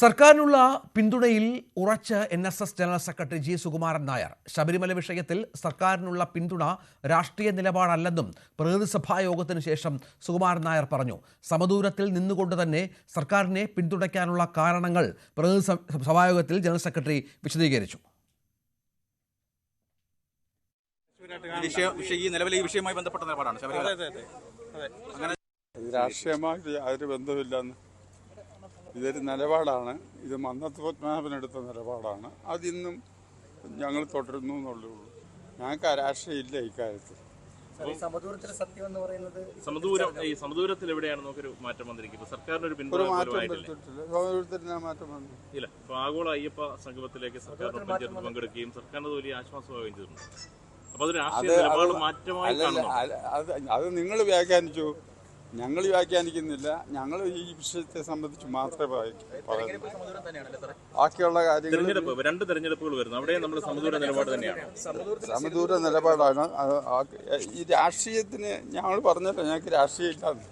സർക്കാരിനുള്ള പിന്തുണയിൽ ഉറച്ച് N S S general secretary G Sukumaran Nair. Sabarimala വിഷയത്തിൽ സർക്കാരിനുള്ള പിന്തുണ രാഷ്ട്രീയ നിലപാടല്ലെന്നും പ്രതിനിധിസഭാ യോഗത്തിനു ശേഷം സുകുമാരൻ നായർ പറഞ്ഞു. സമദൂരത്തിൽ നിന്നുകൊണ്ട് തന്നെ സർക്കാരിനെ പിന്തുണയ്ക്കാനുള്ള കാരണങ്ങൾ പ്രതിനിധി സഭായോഗത്തിൽ ജനറൽ സെക്രട്ടറി വിശദീകരിച്ചു. ഈ നിലവിലെ വിഷയവുമായി ബന്ധപ്പെട്ട നിലപാടാണ് രാഷ്ട്രീയമായിട്ട് യാതൊരു ബന്ധമില്ലെന്ന് ഇതൊരു നിലപാടാണ്. ഇത് മന്നത്ത് പത്മനാഭൻ എടുത്ത നിലപാടാണ്. അതിന്നും ഞങ്ങൾ തുടരുന്നു എന്നുള്ളൂ ഞങ്ങൾക്ക് രാഷ്ട്രീയം ഇല്ല ഇക്കാര്യത്തിൽ സമദൂരം ഈ സമദൂരത്തിൽ എവിടെയാണ് നമുക്കൊരു മാറ്റം വന്നിരിക്കുന്നത്? സർക്കാരിന് ഒരു പിന്തുണ പോലും ആയിട്ടില്ല. വരുത്തിയിട്ടില്ല മാറ്റം വന്നു. ഇല്ല. ഇപ്പൊ ആഗോള അയ്യപ്പ സംഗമത്തിലേക്ക് സർക്കാരിനൊപ്പം ചേർന്ന് പങ്കെടുക്കുകയും സർക്കാരിന് വലിയ ആശ്വാസമാവുകയും ചെയ്തിട്ടുണ്ട്. അപ്പൊ അത് രാഷ്ട്രീയ നിലപാട് മാറ്റമായി കാണുന്നു അല്ല, അത് അത് നിങ്ങൾ വ്യാഖ്യാനിച്ചു. ഞങ്ങൾ വ്യാഖ്യാനിക്കുന്നില്ല. ഞങ്ങൾ ഈ വിഷയത്തെ സംബന്ധിച്ച് മാത്രമേ ബാക്കിയുള്ള കാര്യങ്ങൾ രണ്ട് തെരഞ്ഞെടുപ്പുകൾ വരുന്നു. അവിടെ നമ്മൾ സമദൂര നിലപാട് തന്നെയാണ്. സമദൂര നിലപാടാണ്. ഈ രാഷ്ട്രീയത്തിന് ഞങ്ങൾ പറഞ്ഞല്ലോ ഞങ്ങൾക്ക് രാഷ്ട്രീയം ഇല്ലാന്ന്.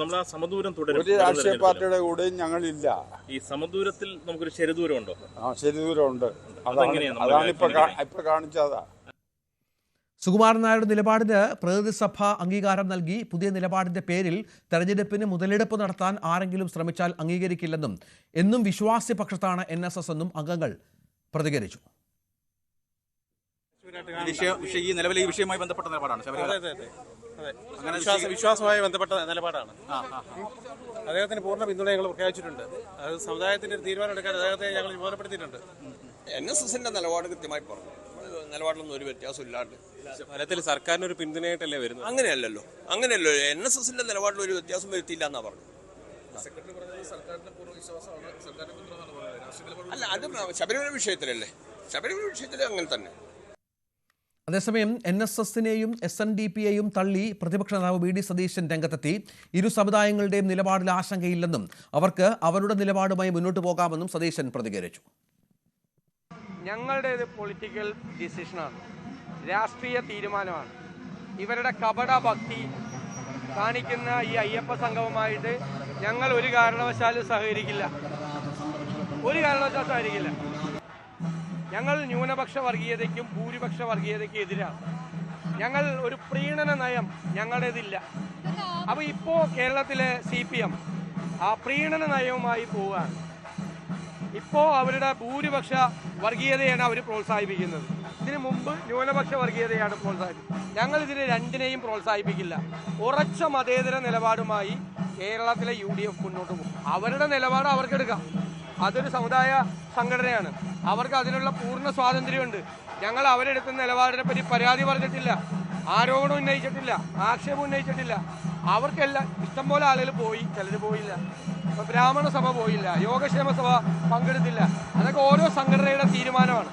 നമ്മൾ ആ സമദൂരം തുടരും. ഒരു രാഷ്ട്രീയ പാർട്ടിയുടെ കൂടെ ഞങ്ങളില്ല. ഈ സമദൂരത്തിൽ നമുക്കൊരു ശരിദൂരം ഉണ്ടോ ആ ശരിദൂരം ഉണ്ട് അതാണ് ഇപ്പൊ ഇപ്പൊ കാണിച്ചതാ. സുകുമാരൻ നായരുടെ നിലപാടിന് പ്രതിനിധിസഭ അംഗീകാരം നൽകി. പുതിയ നിലപാടിന്റെ പേരിൽ തെരഞ്ഞെടുപ്പിന് മുതലെടുപ്പ് നടത്താൻ ആരെങ്കിലും ശ്രമിച്ചാൽ അംഗീകരിക്കില്ലെന്നും എന്നും വിശ്വാസ്യ പക്ഷത്താണ് എൻ എസ് എസ് എന്നും അംഗങ്ങൾ പ്രതികരിച്ചു. വിഷയം- ഈ നിലവിലെ ഈ വിഷയവുമായി ബന്ധപ്പെട്ട നിലപാടാണ് ശബരിമല. അതെ അതെ അതെ. അങ്ങനെ വിശ്വാസ വിശ്വാസവുമായി ബന്ധപ്പെട്ട നിലപാടാണ്. അദ്ദേഹത്തിന് പൂർണ പിന്തുണ ഞങ്ങൾ പ്രഖ്യാപിച്ചിട്ടുണ്ട്. അത് സമുദായത്തിന്റെ തീരുമാനം എടുക്കാൻ അദ്ദേഹത്തെ ഞങ്ങൾ ചുമതലപ്പെടുത്തിയിട്ടുണ്ട് എൻ എസ് എസിന്റെ നിലപാട് കൃത്യമായി പറഞ്ഞു. നിലപാടിലൊന്നും ഒരു വ്യത്യാസം ഇല്ലാണ്ട്. ഫലത്തിൽ സർക്കാരിന് ഒരു പിന്തുണയായിട്ടല്ലേ വരുന്നത്? അങ്ങനെയല്ലല്ലോ. അങ്ങനെയല്ലോ. എൻ എസ് എസിന്റെ നിലപാടിൽ ഒരു വ്യത്യാസം വരുത്തിയില്ല എന്നാ പറഞ്ഞു അല്ല അത് ശബരിമല വിഷയത്തിലല്ലേ? ശബരിമല വിഷയത്തിൽ അങ്ങനെ തന്നെ. അതേസമയം എൻ എസ് എസിനെയും എസ് എൻ ഡി പിയെയും തള്ളി പ്രതിപക്ഷ നേതാവ് വി ഡി സതീശൻ രംഗത്തെത്തി. ഇരു സമുദായങ്ങളുടെയും നിലപാടിൽ ആശങ്കയില്ലെന്നും അവർക്ക് അവരുടെ നിലപാടുമായി മുന്നോട്ട് പോകാമെന്നും സതീശൻ പ്രതികരിച്ചു. ഞങ്ങളുടേത് പൊളിറ്റിക്കൽ ഡിസിഷനാണ് രാഷ്ട്രീയ തീരുമാനമാണ്. ഇവരുടെ കപട ഭക്തി കാണിക്കുന്ന ഈ അയ്യപ്പ സംഘവുമായിട്ട് ഞങ്ങൾ ഒരു കാരണവശാലും സഹകരിക്കില്ല. ഒരു കാരണവശാലും സഹകരിക്കില്ല. ഞങ്ങൾ ന്യൂനപക്ഷ വർഗീയതയ്ക്കും ഭൂരിപക്ഷ വർഗീയതയ്ക്കും എതിരാണ്. ഞങ്ങൾ ഒരു പ്രീണന നയം ഞങ്ങളുടേതില്ല. അപ്പോൾ ഇപ്പോൾ കേരളത്തിലെ സി പി എം ആ പ്രീണന നയവുമായി പോവുകയാണ്. ഇപ്പോൾ അവരുടെ ഭൂരിപക്ഷ വർഗീയതയാണ് അവർ പ്രോത്സാഹിപ്പിക്കുന്നത്. ഇതിന് മുമ്പ് ന്യൂനപക്ഷ വർഗീയതയാണ് പ്രോത്സാഹിപ്പിക്കുന്നത്. ഞങ്ങൾ ഇതിന് രണ്ടിനെയും പ്രോത്സാഹിപ്പിക്കില്ല. ഉറച്ച മതേതര നിലപാടുമായി കേരളത്തിലെ യു ഡി എഫ് മുന്നോട്ട് പോകും. അവരുടെ നിലപാട് അവർക്കെടുക്കാം. അതൊരു സമുദായ സംഘടനയാണ്. അവർക്ക് അതിനുള്ള പൂർണ സ്വാതന്ത്ര്യമുണ്ട്. ഞങ്ങൾ അവരെടുക്കുന്ന നിലപാടിനെ പറ്റി പരാതി പറഞ്ഞിട്ടില്ല. ആരോപണം ഉന്നയിച്ചിട്ടില്ല. ആക്ഷേപം ഉന്നയിച്ചിട്ടില്ല. അവർക്കെല്ലാം ഇഷ്ടംപോലെ ആളുകൾ പോയി ചിലർ പോയില്ല. ബ്രാഹ്മണ സഭ പോയില്ല യോഗക്ഷേമ സഭ പങ്കെടുത്തില്ല. അതൊക്കെ ഓരോ സംഘടനയുടെ തീരുമാനമാണ്.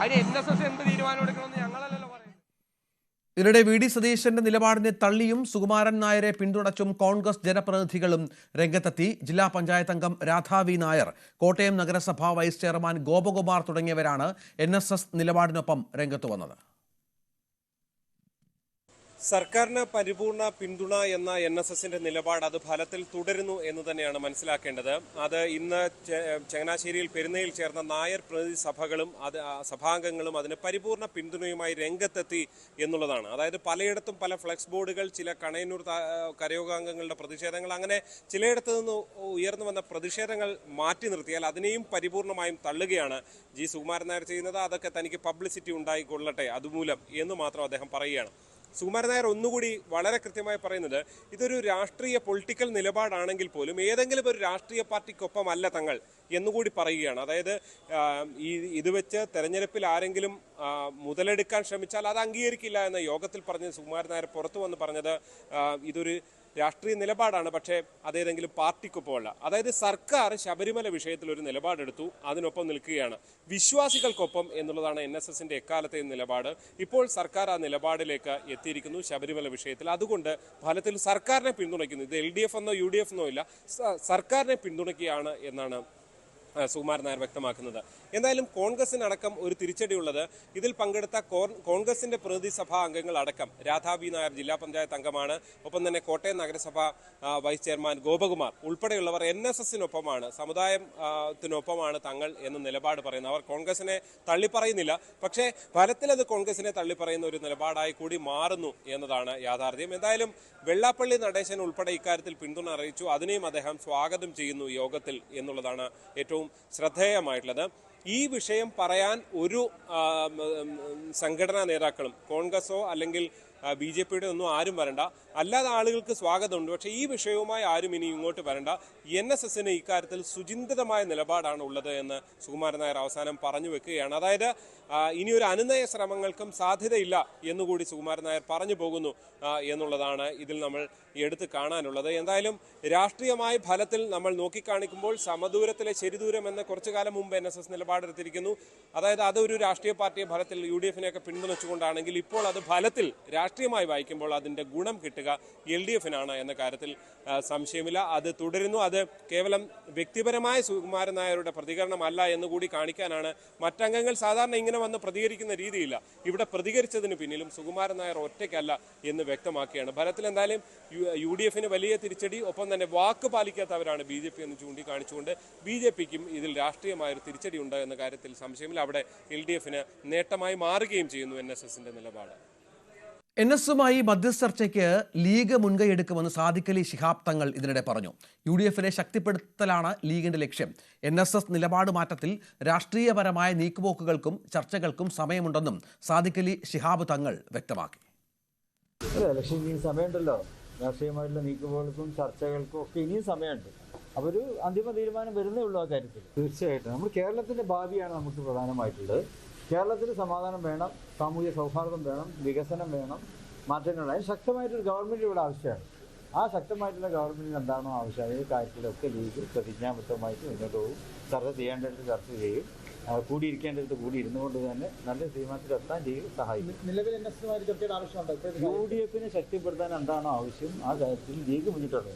അതിന് എൻ എസ് എസ് എന്ത് തീരുമാനം എടുക്കണമെന്ന് ഞങ്ങളല്ലല്ലോ പറയുന്നത്. ഇതിനിടെ വി ഡി സതീശന്റെ നിലപാടിനെ തള്ളിയും സുകുമാരൻ നായരെ പിന്തുണച്ചും കോൺഗ്രസ് ജനപ്രതിനിധികളും രംഗത്തെത്തി. ജില്ലാ പഞ്ചായത്ത് അംഗം രാധാവി നായർ കോട്ടയം നഗരസഭ വൈസ് ചെയർമാൻ ഗോപകുമാർ തുടങ്ങിയവരാണ് എൻ നിലപാടിനൊപ്പം രംഗത്ത് വന്നത്. സർക്കാരിന് പരിപൂർണ പിന്തുണ എന്ന എൻ എസ് എസിന്റെ നിലപാട് അത് ഫലത്തിൽ തുടരുന്നു എന്ന് തന്നെയാണ് മനസ്സിലാക്കേണ്ടത്. അത് ഇന്ന് ചങ്ങനാശ്ശേരിയിൽ പെരുന്നയിൽ ചേർന്ന നായർ പ്രതിനിധി സഭകളും അത് സഭാംഗങ്ങളും അതിന് പരിപൂർണ പിന്തുണയുമായി രംഗത്തെത്തി എന്നുള്ളതാണ്. അതായത് പലയിടത്തും പല ഫ്ലെക്സ് ബോർഡുകൾ ചില കണയന്നൂർ കരയോഗാംഗങ്ങളുടെ പ്രതിഷേധങ്ങൾ അങ്ങനെ ചിലയിടത്തു നിന്ന് ഉയർന്നു വന്ന പ്രതിഷേധങ്ങൾ മാറ്റി നിർത്തിയാൽ അതിനെയും പരിപൂർണമായും തള്ളുകയാണ് ജി സുകുമാരൻ നായർ ചെയ്യുന്നത്. അതൊക്കെ തനിക്ക് പബ്ലിസിറ്റി ഉണ്ടായിക്കൊള്ളട്ടെ അതുമൂലം എന്ന് മാത്രം അദ്ദേഹം പറയുകയാണ്. സുകുമാരൻ നായർ ഒന്നുകൂടി വളരെ കൃത്യമായി പറയുന്നത് ഇതൊരു രാഷ്ട്രീയ പൊളിറ്റിക്കൽ നിലപാടാണെങ്കിൽ പോലും ഏതെങ്കിലും ഒരു രാഷ്ട്രീയ പാർട്ടിക്കൊപ്പമല്ല തങ്ങൾ എന്നുകൂടി പറയുകയാണ്. അതായത് ഈ ഇത് വെച്ച് തെരഞ്ഞെടുപ്പിൽ ആരെങ്കിലും മുതലെടുക്കാൻ ശ്രമിച്ചാൽ അത് അംഗീകരിക്കില്ല എന്ന യോഗത്തിൽ പറഞ്ഞ സുകുമാരൻ നായർ പുറത്തു വന്ന് പറഞ്ഞത് ഇതൊരു രാഷ്ട്രീയ നിലപാടാണ് പക്ഷേ അതേതെങ്കിലും പാർട്ടിക്കൊപ്പമല്ല അതായത് സർക്കാർ ശബരിമല വിഷയത്തിൽ ഒരു നിലപാടെടുത്തു അതിനൊപ്പം നിൽക്കുകയാണ്. വിശ്വാസികൾക്കൊപ്പം എന്നുള്ളതാണ് എൻ എസ് എസിന്റെ എക്കാലത്തെ നിലപാട്. ഇപ്പോൾ സർക്കാർ ആ നിലപാടിലേക്ക് എത്തിയിരിക്കുന്നു ശബരിമല വിഷയത്തിൽ. അതുകൊണ്ട് ഫലത്തിൽ സർക്കാരിനെ പിന്തുണയ്ക്കുന്നു. ഇത് എൽ ഡി എഫ് എന്നോ യു ഡി എഫ് എന്നോ ഇല്ല. സർക്കാരിനെ പിന്തുണയ്ക്കുകയാണ് എന്നാണ് സുകുമാരൻ നായർ വ്യക്തമാക്കുന്നത്. എന്തായാലും കോൺഗ്രസിനടക്കം ഒരു തിരിച്ചടിയുള്ളത് ഇതിൽ പങ്കെടുത്ത കോൺഗ്രസിന്റെ പ്രതിനിധി സഭാ അംഗങ്ങൾ അടക്കം രാധാ ബി നായർ ജില്ലാ പഞ്ചായത്ത് അംഗമാണ്. ഒപ്പം തന്നെ കോട്ടയം നഗരസഭ വൈസ് ചെയർമാൻ ഗോപകുമാർ ഉൾപ്പെടെയുള്ളവർ എൻ എസ് എസിനൊപ്പമാണ് സമുദായത്തിനൊപ്പമാണ് തങ്ങൾ എന്ന നിലപാട് പറയുന്നത്. അവർ കോൺഗ്രസിനെ തള്ളിപ്പറയുന്നില്ല. പക്ഷേ ഫലത്തിൽ അത് കോൺഗ്രസിനെ തള്ളിപ്പറയുന്ന ഒരു നിലപാടായി കൂടി മാറുന്നു എന്നതാണ് യാഥാർത്ഥ്യം. എന്തായാലും വെള്ളാപ്പള്ളി നടേശൻ ഉൾപ്പെടെ ഇക്കാര്യത്തിൽ പിന്തുണ അറിയിച്ചു. അതിനെയും അദ്ദേഹം സ്വാഗതം ചെയ്യുന്നു യോഗത്തിൽ എന്നുള്ളതാണ് ഏറ്റവും ശ്രദ്ധേയമായിട്ടുള്ളത്. ഈ വിഷയം പറയാൻ ഒരു സംഘടനാ നേതാക്കളും കോൺഗ്രസോ അല്ലെങ്കിൽ ബി ജെ പിയുടെ ഒന്നും ആരും വരണ്ട. അല്ലാതെ ആളുകൾക്ക് സ്വാഗതമുണ്ട്. പക്ഷേ ഈ വിഷയവുമായി ആരും ഇനി ഇങ്ങോട്ട് വരണ്ട. എൻ എസ് എസിന് ഇക്കാര്യത്തിൽ സുചിന്തിതമായ നിലപാടാണ് ഉള്ളത് എന്ന് സുകുമാരൻ നായർ അവസാനം പറഞ്ഞു വെക്കുകയാണ്. അതായത് ഇനി ഒരു അനുനയ ശ്രമങ്ങൾക്കും സാധ്യതയില്ല എന്നുകൂടി സുകുമാരൻ നായർ പറഞ്ഞു പോകുന്നു എന്നുള്ളതാണ് ഇതിൽ നമ്മൾ എടുത്തു കാണാനുള്ളത്. എന്തായാലും രാഷ്ട്രീയമായ ഫലത്തിൽ നമ്മൾ നോക്കിക്കാണിക്കുമ്പോൾ സമദൂരത്തിലെ ശരിദൂരം എന്ന കുറച്ചു കാലം മുമ്പ് എൻ എസ് എസ് നിലപാടെടുത്തിരിക്കുന്നു. അതായത് അതൊരു രാഷ്ട്രീയ പാർട്ടിയെ ഫലത്തിൽ യു ഡി എഫിനെയൊക്കെ പിന്തുണച്ചുകൊണ്ടാണെങ്കിൽ ഇപ്പോൾ അത് ഫലത്തിൽ രാഷ്ട്രീയമായി വായിക്കുമ്പോൾ അതിന്റെ ഗുണം കിട്ടുക എൽ ഡി എഫിനാണ് എന്ന കാര്യത്തിൽ സംശയമില്ല. അത് തുടരുന്നു. അത് കേവലം വ്യക്തിപരമായ സുകുമാരൻ നായരുടെ പ്രതികരണമല്ല എന്ന് കൂടി കാണിക്കാനാണ് മറ്റംഗങ്ങൾ സാധാരണ ഇങ്ങനെ വന്ന് പ്രതികരിക്കുന്ന രീതിയില്ല. ഇവിടെ പ്രതികരിച്ചതിന് പിന്നിലും സുകുമാരൻ നായർ ഒറ്റയ്ക്കല്ല എന്ന് വ്യക്തമാക്കുകയാണ് ഫലത്തിൽ എന്തായാലും യു- ഡി എഫിന് വലിയ തിരിച്ചടി ഒപ്പം തന്നെ വാക്ക് പാലിക്കാത്തവരാണ് ബി ജെ പി എന്ന് ചൂണ്ടിക്കാണിച്ചുകൊണ്ട് ബി ജെ പിക്കും ഇതിൽ രാഷ്ട്രീയമായൊരു തിരിച്ചടി ഉണ്ട് എന്ന കാര്യത്തിൽ സംശയമില്ല. അവിടെ എൽ ഡി എഫിന് നേട്ടമായി മാറുകയും ചെയ്യുന്നു എൻ എസ് എസിന്റെ നിലപാട്. എൻ എസുമായി മധ്യസ്ഥർച്ചയ്ക്ക് ലീഗ് മുൻകൈയെടുക്കുമെന്ന് സാദിഖലി ശിഹാബ് തങ്ങൾ ഇതിനിടെ പറഞ്ഞു. യു ഡി എഫിനെ ശക്തിപ്പെടുത്തലാണ് ലീഗിന്റെ ലക്ഷ്യം. എൻ എസ് എസ് നിലപാട് മാറ്റത്തിൽ രാഷ്ട്രീയപരമായ നീക്കുപോക്കുകൾക്കും ചർച്ചകൾക്കും സമയമുണ്ടെന്നും സാദിഖലി ശിഹാബ് തങ്ങൾ വ്യക്തമാക്കി. ഇനിയും സമയമുണ്ടല്ലോ. രാഷ്ട്രീയമായിട്ടുള്ള നീക്കുപോകൾക്കും ചർച്ചകൾക്കും ഒക്കെ ഇനിയും സമയമുണ്ട്. അപ്പോൾ ഒരു അന്തിമ തീരുമാനം വരുന്നേ ഉള്ളൂ ആ കാര്യത്തിൽ. തീർച്ചയായിട്ടും. നമ്മൾ കേരളത്തിന്റെ ഭാവിയാണ് നമുക്ക് പ്രധാനമായിട്ടുള്ളത്. കേരളത്തിൽ സമാധാനം വേണം സാമൂഹ്യ സൗഹാർദ്ദം വേണം വികസനം വേണം മാറ്റങ്ങൾ അതിന് ശക്തമായിട്ടൊരു ഗവൺമെന്റ് ഇവിടെ ആവശ്യമാണ്. ആ ശക്തമായിട്ടുള്ള ഗവൺമെന്റിന് എന്താണോ ആവശ്യം ഈ കാര്യത്തിലൊക്കെ ലീഗ് പ്രതിജ്ഞാബദ്ധമായിട്ട് മുന്നോട്ട് പോകും. ചർച്ച ചെയ്യേണ്ടത് ചർച്ച ചെയ്യും. ആ, കൂടിയിരിക്കേണ്ടടുത്ത് കൂടി ഇരുന്നുകൊണ്ട് തന്നെ നല്ല തീരുമാനത്തിലെത്താൻ ചെയ്യും സഹായിക്കും. നിലവിൽ എൻ എസ് എസുമായി ചർച്ചയുടെ ആവശ്യമുണ്ടോ? യു ഡി എഫിനെ ശക്തിപ്പെടുത്താൻ എന്താണോ ആവശ്യം ആ കാര്യത്തിൽ league മുന്നിട്ടുണ്ട്.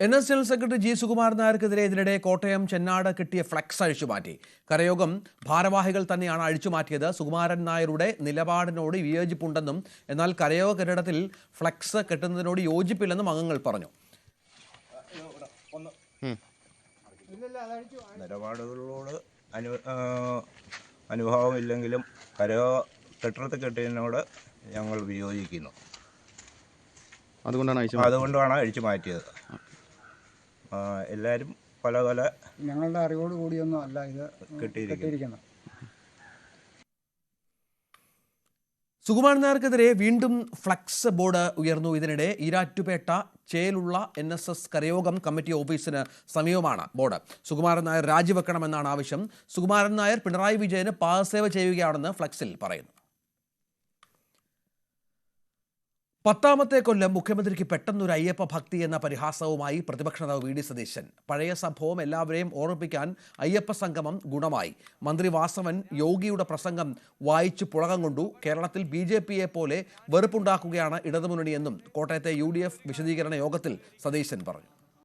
N S general secretary G Sukumar നായർക്കെതിരെ ഇതിനിടെ കോട്ടയം ചെന്നാട് കിട്ടിയ ഫ്ലക്സ് അഴിച്ചുമാറ്റി കരയോഗം ഭാരവാഹികൾ തന്നെയാണ് അഴിച്ചുമാറ്റിയത് സുകുമാരൻ നായരുടെ നിലപാടിനോട് വിയോജിപ്പുണ്ടെന്നും എന്നാൽ കരയോഗ കെട്ടിടത്തിൽ ഫ്ലക്സ് കെട്ടുന്നതിനോട് യോജിപ്പില്ലെന്നും അംഗങ്ങൾ പറഞ്ഞു. നിലപാടുകളോട് അനു അനുഭവമില്ലെങ്കിലും കരോ കരയോ കെട്ടിടത്തിൽ കെട്ടിയതിനോട് ഞങ്ങൾ വിയോജിക്കുന്നു. അതുകൊണ്ടാണ് അതുകൊണ്ടാണ് അഴിച്ചു മാറ്റിയത്. എല്ലാവരും പല പല ഞങ്ങളുടെ അറിവോട് കൂടിയൊന്നും അല്ല ഇത് കെട്ടിയിരിക്കുന്നു സുകുമാരൻ നായർക്കെതിരെ വീണ്ടും ഫ്ലക്സ് ബോർഡ് ഉയർന്നു. ഇതിനിടെ ഈരാറ്റുപേട്ട ചേലുള്ള എൻ എസ് എസ് കരയോഗം കമ്മിറ്റി ഓഫീസിന് സമീപമാണ് ബോർഡ്. സുകുമാരൻ നായർ രാജിവെക്കണമെന്നാണ് ആവശ്യം. സുകുമാരൻ നായർ പിണറായി വിജയന് പാദസേവ ചെയ്യുകയാണെന്ന് ഫ്ലക്സിൽ പറയുന്നു. പത്താമത്തെ കൊല്ലം മുഖ്യമന്ത്രിക്ക് പെട്ടെന്നൊരു അയ്യപ്പ ഭക്തി എന്ന പരിഹാസവുമായി പ്രതിപക്ഷ നേതാവ് വി ഡി സതീശൻ. പഴയ സംഭവം എല്ലാവരെയും ഓർമ്മിപ്പിക്കാൻ അയ്യപ്പ സംഗമം ഗുണമായി. മന്ത്രി വാസവൻ യോഗിയുടെ പ്രസംഗം വായിച്ചു പുളകം കൊണ്ടു കേരളത്തിൽ ബി ജെ പിയെ പോലെ വെറുപ്പുണ്ടാക്കുകയാണ് ഇടതുമുന്നണിയെന്നും കോട്ടയത്തെ യു ഡി എഫ് വിശദീകരണ യോഗത്തിൽ സതീശൻ പറഞ്ഞു.